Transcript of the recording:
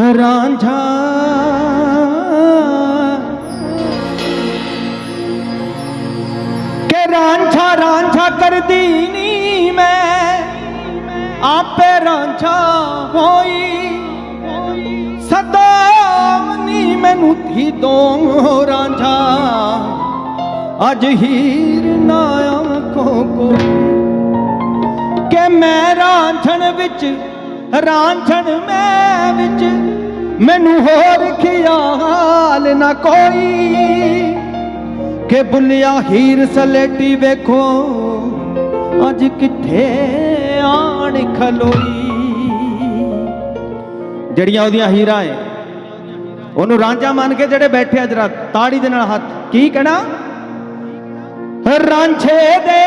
ਰਾਂਝਾ ਕੇ ਰਾਂਝਾ ਰਾਂਝਾ ਕਰਦੀ ਨੀ ਮੈਂ। ਆਪੇ ਰਾਂਝਾ ਹੋਈ। ਸਦਾ ਨੀ ਮੈਨੂੰ ਥੀ ਦੋ ਰਾਂਝਾ ਅੱਜ ਹੀਰ ਨਾ ਆਖੋ ਕੋ। ਕਿ ਮੈਂ ਰਾਂਝਣ ਵਿੱਚ ਰਾਂਝਣ ਮੈਂ ਵਿੱਚ ਮੈਨੂੰ ਹੋਰ ਖਿਆਲ ਨਾ ਕੋਈ ਕਿ ਬੁੱਲਿਆ ਹੀਰ ਸਲੇਟੀ ਵੇਖੋ, ਅੱਜ ਕਿੱਥੇ ਆਣ ਖਲੋਈ। ਜਿਹੜੀਆਂ ਉਹਦੀਆਂ ਹੀਰਾਂ ਏ, ਉਹਨੂੰ ਰਾਂਝਾ ਮੰਨ ਕੇ ਜਿਹੜੇ ਬੈਠੇ ਅੱਜ ਰਾਤ ਤਾੜੀ ਦੇ ਨਾਲ ਹੱਥ, ਕੀ ਕਹਿਣਾ? ਰਾਂਝੇ ਦੇ